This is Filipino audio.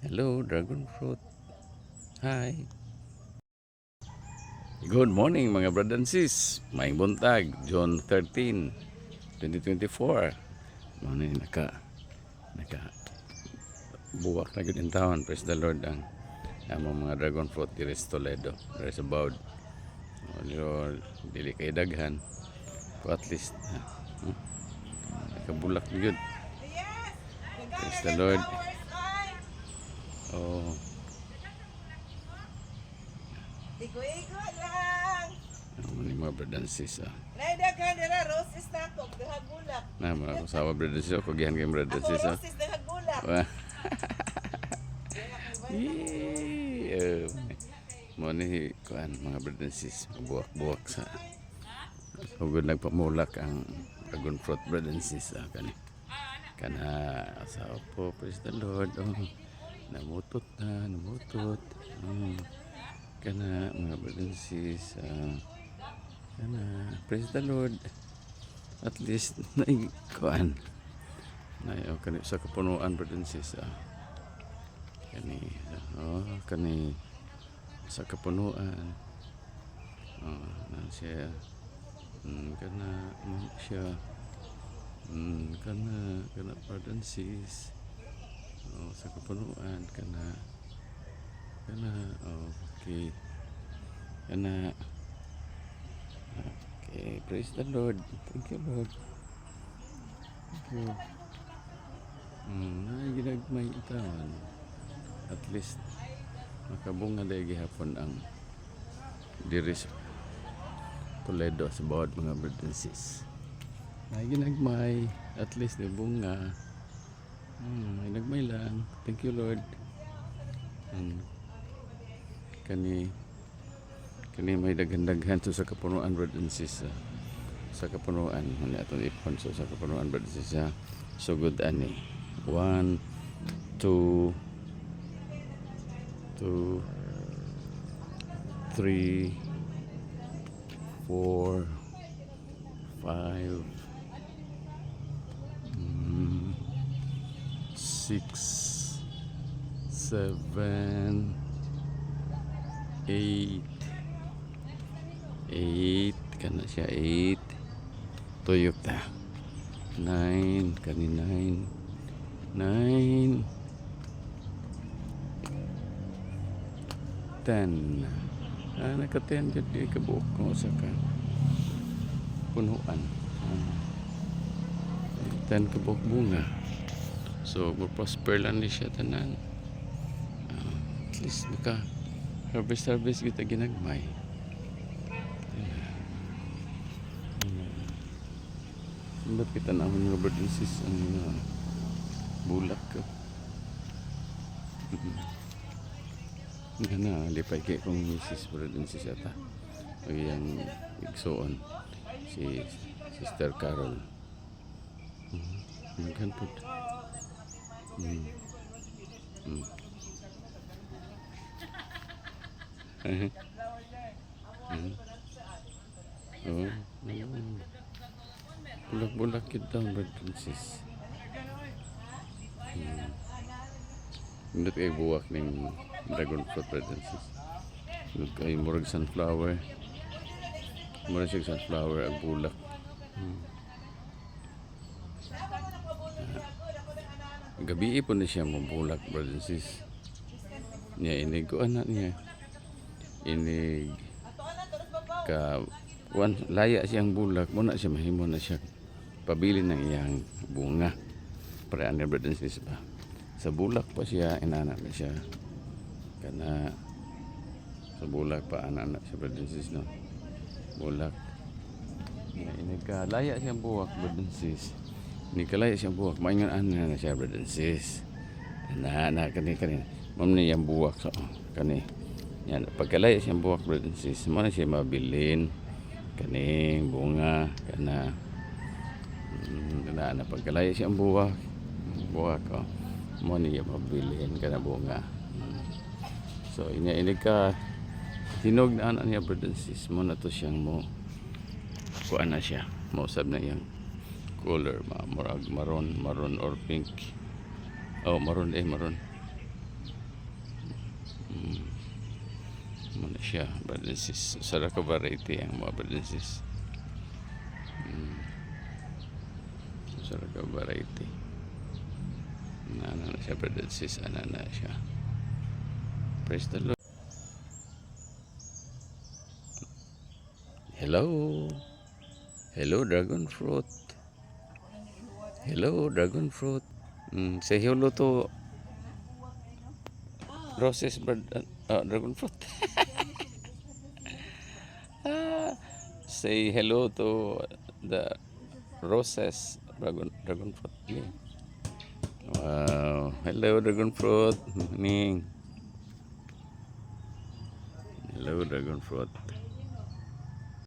Hello, dragon fruit. Hi. Good morning mga brad and sis. Maing buntag, June 13, 2024. Mga na naka, naka, buwak na gud in town. Praise the Lord ang among mga dragon fruit diri sa Toledo. Is about Lord, dili kay daghan. But at least, uh, hmm, nakabulak na yun. Praise the Lord. Oh, Igo-igo lang. ano ni mga brad and sis. Ah. Naida ka nila, roses na ako, dahag bulak. Na, mga kasawa brad and sis. Ako gihan kay brad and Ako ah. roses, dahag bulak. Um, mo ni kuan mga brad and sis. Buwak-buwak sa Ugod nagpamulak ang dragon fruit bread and sis. Ah, kani. Kana asawa po, praise the Lord. Oh, namutot na, namutot. Oh, kana mga brad and sis. Ah, kana, praise the Lord. At least, naikuan. Na oh, kani sa kapunuan brad and sis. Ah. Kani, oh, kani sa kapunuan. Oh, na siya. Mm, kana siya. Mm, kana kana pardon sis. Oh, sa kapunuan kana kana okay. Kana Okay, praise the Lord. Thank you, Lord. Thank you. Mm, na ginagmay itawan. At least makabunga dahil gihapon ang diri sa Toledo sa bawat mga brothers. Na ginagmay, at least na bunga. Hmm, may nagmay lang. Thank you Lord. Hmm. Kani kani may daghan-daghan sa kapunuan Lord and sis. Sa kapunuan ano atong ipon so sa kapunuan Lord and sis. So good ani. 1 2 2 3 4 5 six, seven, eight, eight, kana siya eight, tuyok ta, nine, kani nine, nine, ten, ah, naka ten jud di kabuok ko punuan. Ah, ten kabuok bunga. So, prosper lang ni siya tanan. Ah, at least maka harvest harvest kita ginagmay. Sundot kita na bird and sis ang mga bulak ko. Nga na, lipay kay kong misis and sis ata. Pag yung igsoon si Sister Carol. Mhm. Magkantod. Mm. Mm. Mhm. Mhm. Oh. Bulak-bulak kita bird and sis. Hmm. Hindi kayo buwak ng dragon fruit and sis. Hindi kayo murag sunflower. Murag siya sunflower ang bulak. Hmm. Gabi po na siya mabulak and sis. Niya inig ko anak niya. Inig ka wan laya siyang bulak. Mo na siya mahimo na siya. Pabili ng iyang bunga. Para ano brother and sis ba? Sa bulak pa siya inana na siya. Kana sa bulak pa ana na siya brother and sis no? Bulak. Na inig ka laya siyang buwak brother and sis ni kalaya siyang buwak. Maingon ana na siya brother and sis na na kani kani mam yang buwak so kani yan pagkalaya siyang buwak brother and sis mo na siya mabilin kaning bunga kana mm, kana na pagkalaya siyang buwak buwak ko mo niya mabilin kana bunga. Mm. so inya ini ka hinog na anak niya brother mo na to siyang mo kuan na siya. Mausab na iyang color ma murag maroon maroon or pink. Oh maroon eh maroon. Mm. Muna siya, brothers and sis. Sara ka variety ang mga brothers and sis. Mm. Sara ka variety. Ano na siya, brothers and sis. Ano na siya. Praise the Lord. Hello. Hello, dragon fruit. Hello, dragon fruit. Mm, say hello to Roses bird, uh, dragon fruit. Ah, say hello to the roses dragon dragon fruit. Yeah. Wow. Hello, dragon fruit. Morning. Hello, dragon fruit.